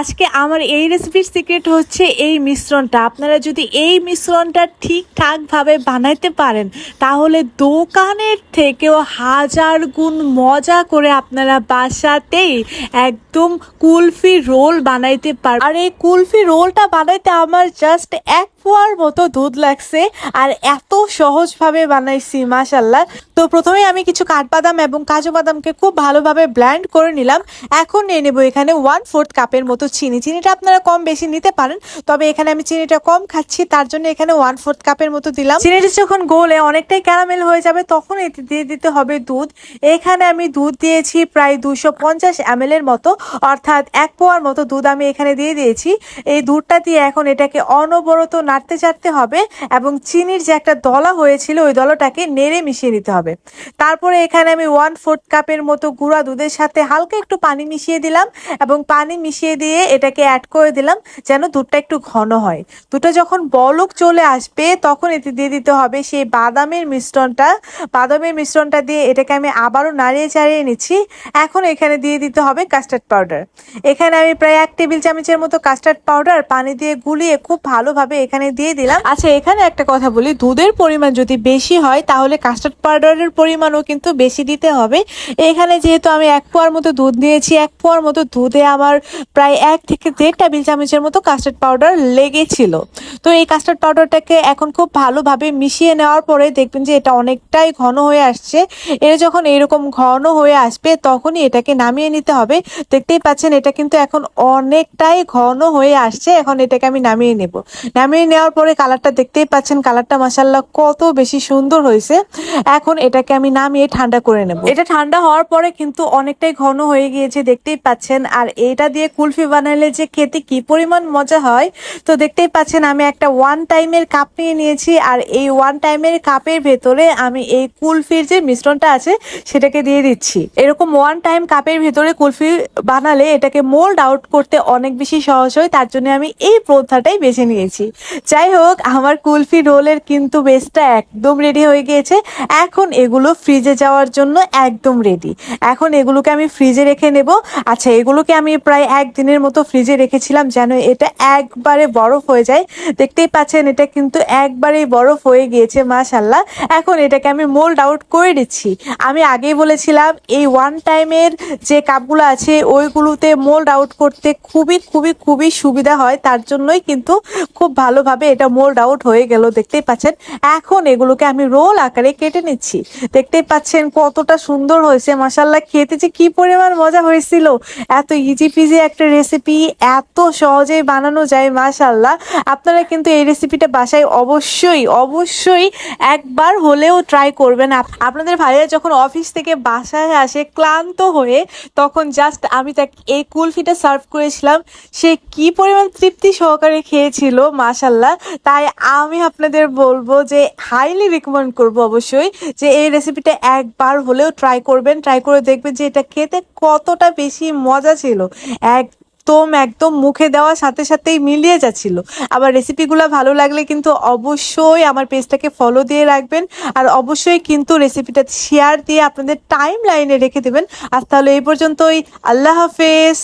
আজকে আমার এই রেসিপির সিক্রেট হচ্ছে এই মিশ্রণটা। আপনারা যদি এই মিশ্রণটা ঠিকঠাকভাবে বানাইতে পারেন, তাহলে দোকানের থেকেও হাজার গুণ মজা করে আপনারা বাসাতেই একদম কুলফি রোল বানাইতে পারেন আর এই কুলফি রোলটা বানাইতে আমার জাস্ট এক পোয়ার মতো দুধ লাগছে আর এত সহজভাবে বানাইছি মাশাল্লাহ তো প্রথমে আমি কিছু কাঠবাদাম এবং কাজু বাদামকে খুব ভালোভাবে ব্ল্যান্ড করে নিলাম। এখন নিয়ে নেব এখানে ওয়ান ফোর্থ কাপের মতো চিনি। চিনিটা আপনারা কম বেশি নিতে পারেন, তবে এখানে আমি চিনিটা কম খাচ্ছি, তার জন্য এখানে ওয়ান ফোর্থ কাপের মতো দিলাম। চিনিটা যখন গোলে অনেকটাই ক্যারামেল হয়ে যাবে, তখন এতে দিয়ে দিতে হবে দুধ। এখানে আমি দুধ দিয়েছি প্রায় দুশো পঞ্চাশ এম এর মতো, অর্থাৎ এক পোয়ার মতো দুধ আমি এখানে দিয়ে দিয়েছি। এই দুধটা দিয়ে এখন এটাকে অনবরত নাড়তে চাড়তে হবে এবং চিনির যে একটা দলা হয়েছিল, ওই দলাটাকে নেড়ে মিশিয়ে নিতে হবে। তারপরে এখানে আমি ওয়ান ফোর্থ কাপের মতো গুঁড়া দুধের সাথে হালকা একটু পানি মিশিয়ে দিলাম এবং পানি মিশিয়ে দিয়ে এটাকে অ্যাড করে দিলাম যেন দুধটা একটু ঘন হয়। দুটো যখন বলক চলে আসবে, তখন এতে দিয়ে দিতে হবে সেই বাদামের মিশ্রণটা। বাদামের মিশ্রণটা দিয়ে এটাকে আমি আবারও নাড়িয়ে চাড়িয়ে নিচ্ছি। এখন এখানে দিয়ে দিতে হবে কাস্টার্ড পাউডার এখানে আমি প্রায় এক টেবিল চামচের মতো কাস্টার্ড পাউডার পানি দিয়ে গুলিয়ে খুব ভালোভাবে এখানে দিয়ে দিলাম। আচ্ছা এখানে একটা কথা বলি, দুধের পরিমাণ যদি বেশি হয়, তাহলে কাস্টার্ড পাউডারের পরিমাণও কিন্তু বেশি দিতে হবে। এখানে যেহেতু আমি এক পোয়ার মতো দুধ নিয়েছি, এক পোয়ার মতো দুধে আমার প্রায় এক থেকে দেড় টেবিল চামচের মতো কাস্টার্ড পাউডার লেগেছিল। তো এই কাস্টার্ড পাউডারটাকে এখন খুব ভালোভাবে মিশিয়ে নেওয়ার পরে দেখবেন যে এটা অনেকটাই ঘন হয়ে আসছে। এটা যখন এরকম ঘন হয়ে আসবে তখনই এটাকে নামিয়ে নিতে হবে। দেখতেই পাচ্ছেন এটা কিন্তু এখন অনেকটাই ঘন হয়ে আসছে। এখন এটাকে আমি নামিয়ে নেব। নামিয়ে নেওয়ার পরে কালারটা দেখতেই পাচ্ছেন কালারটা মাসাল্লাহ কত বেশি সুন্দর হয়েছে। এখন এটাকে আমি নামিয়ে ঠান্ডা করে নেব। এটা ঠান্ডা হওয়ার পরে কিন্তু অনেকটাই ঘন হয়ে গিয়েছে, দেখতেই পাচ্ছেন। আর এটা দিয়ে কুলফি বানালে যে খেতে কি পরিমাণ মজা হয়, তো দেখতেই পাচ্ছেন আমি একটা ওয়ান টাইমের কাপ নিয়ে নিয়েছি, আর এই ওয়ান টাইমের কাপের ভেতরে আমি এই কুলফির যে মিশ্রণটা আছে, সেটাকে দিয়ে দিচ্ছি। এরকম ওয়ান টাইম কাপের ভেতরে কুলফি বানালে এটাকে মোল্ড আউট করতে অনেক বেশি সহজ হয়, তার জন্য আমি এই প্রথাটাই বেছে নিয়েছি। যাই হোক, আমার কুলফি রোলের কিন্তু বেসটা একদম রেডি হয়ে গিয়েছে। এখন এগুলো ফ্রিজে যাওয়ার জন্য একদম রেডি এখন এগুলোকে আমি ফ্রিজে রেখে নেব। আচ্ছা এগুলোকে আমি প্রায় একদিনের মতো ফ্রিজে রেখেছিলাম যেন এটা একবারে বরফ হয়ে যায়। দেখতেই পাচ্ছেন, এটা কিন্তু একবারেই বরফ হয়ে গিয়েছে মাশাল্লাহ এখন এটাকে আমি মোল্ড আউট করে দিচ্ছি। আমি আগেই বলেছিলাম, এই ওয়ান টাইমের যে কাপগুলো আছে, ওইগুলোতে মোল্ড আউট করতে খুবই খুবই খুবই সুবিধা হয়। তার জন্যই কিন্তু খুব ভালোভাবে এটা মোল্ড আউট হয়ে গেল, দেখতেই পাচ্ছেন। এখন এগুলোকে আমি রোল আকারে কেটে নিচ্ছি। দেখতেই পাচ্ছেন কতটা সুন্দর হয়েছে মাসাল্লাহ খেতে যে কি পরিমাণ মজা হয়েছিল। এত ইজি পিজি একটা রেসিপি এত সহজেই বানানো যায় মাশাল্লাহ আপনারা কিন্তু এই রেসিপিটা বাসায় অবশ্যই অবশ্যই একবার হলেও ট্রাই করবেন। আপ- আপনাদের ভাইয়া যখন অফিস থেকে বাসায় আসে, ক্লান্ত হয়ে, তখন জাস্ট আমি তাকে এই কুলফিটা সার্ভ করেছিলাম। সে কি পরিমাণ তৃপ্তি সহকারে খেয়েছিল মাশাল্লাহ তাই আমি আপনাদের বলব যে হাইলি রিকমেন্ড করব অবশ্যই যে, এই রেসিপিটা একবার হলেও ট্রাই করবেন। ট্রাই করে দেখবেন যে, এটা খেতে কতটা বেশি মজা ছিল। এক একদম একদম মুখে দেওয়ার সাথে সাথেই মিলিয়ে যাচ্ছিল। আবার রেসিপিগুলো ভালো লাগলে কিন্তু অবশ্যই আমার পেজটাকে ফলো দিয়ে রাখবেন। আর অবশ্যই কিন্তু রেসিপিটা শেয়ার দিয়ে আপনাদের টাইম লাইনে রেখে দেবেন। আর তাহলে এই পর্যন্তই। আল্লাহ হাফেজ।